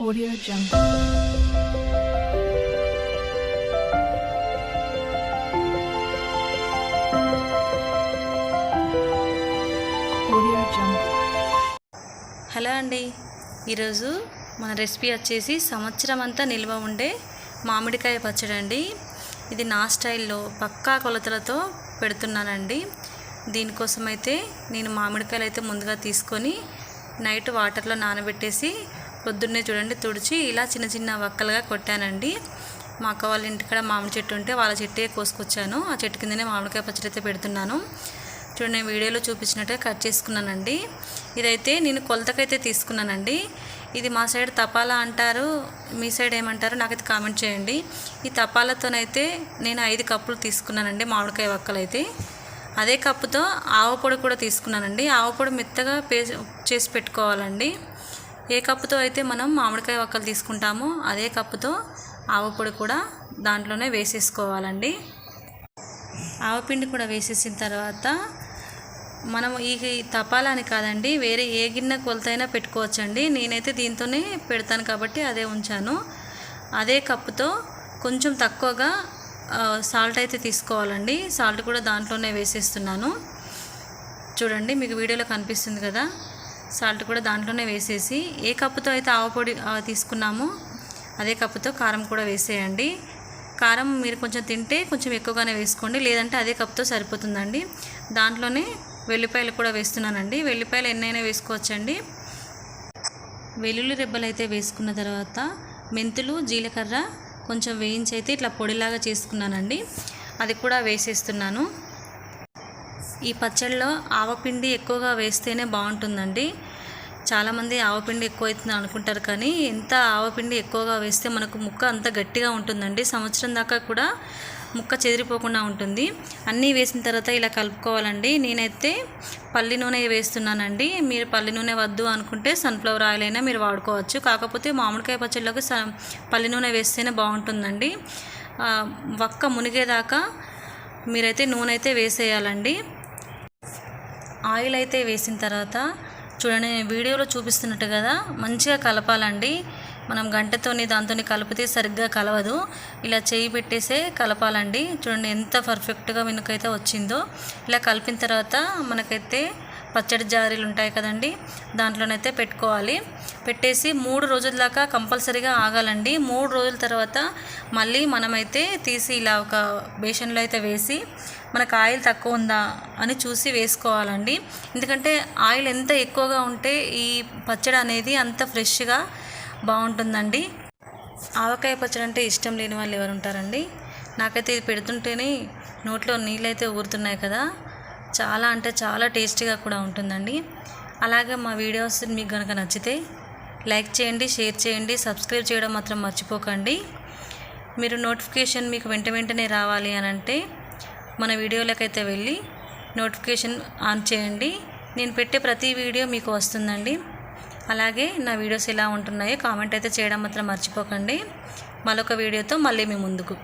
Audio Jungle. Audio Jungle. Hello అండి ఈరోజు మన రెసిపీ వచ్చేసి సంవత్సరం అంతా నిల్వ ఉండే మామిడికాయ పచ్చడి అండి ఇది నా స్టైల్లో పక్కా కొలతలతో పెడుతున్నానండి దీనికోసం అయితే నేను మామిడికాయలు అయితే ముందుగా తీసుకొని నైట్ వాటర్లో నానబెట్టేసి పొద్దున్నే చూడండి తుడిచి ఇలా చిన్న చిన్న వక్కలుగా కొట్టానండి. మా అక్క వాళ్ళ ఇంటికాడ మామిడి చెట్టు ఉంటే వాళ్ళ చెట్టే కోసుకొచ్చాను. ఆ చెట్టు కిందనే మామిడికాయ పచ్చడి అయితే పెడుతున్నాను. చూడండి నేను వీడియోలో చూపించినట్టే కట్ చేసుకున్నానండి. ఇదైతే నేను కొలతకైతే తీసుకున్నానండి. ఇది మా సైడ్ తపాలా అంటారు. మీ సైడ్ ఏమంటారు? నాకైతే కామెంట్ చేయండి. ఈ తపాలతోనైతే నేను ఐదు కప్పులు తీసుకున్నానండి మామిడికాయ వక్కలు అయితే అదే కప్పుతో ఆవు పొడి కూడా తీసుకున్నానండి. ఆవు పొడి మెత్తగా పే చేసి పెట్టుకోవాలండి. ఏ కప్పుతో అయితే మనం మామిడికాయ వక్కలు తీసుకుంటామో అదే కప్పుతో ఆవపొడి కూడా దాంట్లోనే వేసేసుకోవాలండి. ఆవపిండి కూడా వేసేసిన తర్వాత మనం ఈ తపాలా అని కాదండి వేరే ఏ గిన్నె కొలతైనా పెట్టుకోవచ్చండి. నేనైతే దీంతోనే పెడతాను కాబట్టి అదే ఉంచాను. అదే కప్పుతో కొంచెం తక్కువగా సాల్ట్ అయితే తీసుకోవాలండి. సాల్ట్ కూడా దాంట్లోనే వేసేస్తున్నాను. చూడండి మీకు వీడియోలో కనిపిస్తుంది కదా. సాల్ట్ కూడా దాంట్లోనే వేసేసి ఏ కప్పుతో అయితే ఆవపొడి తీసుకున్నామో అదే కప్పుతో కారం కూడా వేసేయండి. కారం మీరు కొంచెం తింటే కొంచెం ఎక్కువగానే వేసుకోండి లేదంటే అదే కప్తో సరిపోతుందండి. దాంట్లోనే వెల్లిపాయలు కూడా వేస్తున్నానండి. వెల్లిపాయలు ఎన్నైనా వేసుకోవచ్చండి. వెల్లుల్లి రెబ్బలు అయితే వేసుకున్న తర్వాత మెంతులు జీలకర్ర కొంచెం వేయించి అయితే ఇట్లా పొడిలాగా చేసుకున్నానండి. అది కూడా వేసేస్తున్నాను. ఈ పచ్చడిలో ఆవపిండి ఎక్కువగా వేస్తేనే బాగుంటుందండి. చాలామంది ఆవపిండి ఎక్కువ అవుతుంది అనుకుంటారు కానీ ఎంత ఆవపిండి ఎక్కువగా వేస్తే మనకు ముక్క అంత గట్టిగా ఉంటుందండి. సంవత్సరం దాకా కూడా ముక్క చెదిరిపోకుండా ఉంటుంది. అన్నీ వేసిన తర్వాత ఇలా కలుపుకోవాలండి. నేనైతే పల్లి నూనె వేస్తున్నానండి. మీరు పల్లి నూనె వద్దు అనుకుంటే సన్ఫ్లవర్ ఆయిల్ అయినా మీరు వాడుకోవచ్చు. కాకపోతే మామిడికాయ పచ్చళ్ళకి స పల్లి నూనె వేస్తేనే బాగుంటుందండి. వక్క మునిగేదాకా మీరైతే నూనె అయితే వేసేయాలండి. ఆయిల్ అయితే వేసిన తర్వాత చూడండి నేను వీడియోలో చూపిస్తున్నట్టు కదా మంచిగా కలపాలండి. మనం గంటతోని దాంతోని కలిపితే సరిగ్గా కలవదు. ఇలా చేయి పెట్టేసే కలపాలండి. చూడండి ఎంత పర్ఫెక్ట్గా వెనుకైతే వచ్చిందో. ఇలా కలిపిన తర్వాత మనకైతే పచ్చడి జారీలు ఉంటాయి కదండి దాంట్లోనైతే పెట్టుకోవాలి. పెట్టేసి మూడు రోజుల దాకా కంపల్సరీగా ఆగాలండి. మూడు రోజుల తర్వాత మళ్ళీ మనమైతే తీసి ఇలా ఒక బేషన్లో అయితే వేసి మనకు ఆయిల్ తక్కువ ఉందా అని చూసి వేసుకోవాలండి. ఎందుకంటే ఆయిల్ ఎంత ఎక్కువగా ఉంటే ఈ పచ్చడి అనేది అంత ఫ్రెష్గా బాగుంటుందండి. ఆవకాయ పచ్చడి అంటే ఇష్టం లేని వాళ్ళు ఎవరు ఉంటారండి? నాకైతే ఇది పెడుతుంటేనే నోట్లో నీళ్ళైతే ఊరుతున్నాయి కదా. చాలా అంటే చాలా టేస్టీగా కూడా ఉంటుందండి. అలాగే మా వీడియోస్ మీకు కనుక నచ్చితే లైక్ చేయండి షేర్ చేయండి సబ్స్క్రైబ్ చేయడం మాత్రం మర్చిపోకండి. మీరు నోటిఫికేషన్ మీకు వెంట వెంటనే రావాలి అని అంటే మన వీడియోలకైతే వెళ్ళి నోటిఫికేషన్ ఆన్ చేయండి. నేను పెట్టే ప్రతి వీడియో మీకు వస్తుందండి. అలాగే నా వీడియోస్ ఎలా ఉంటున్నాయో కామెంట్ అయితే చేయడం మాత్రం మర్చిపోకండి. మరొక వీడియోతో మళ్ళీ మీ ముందుకు.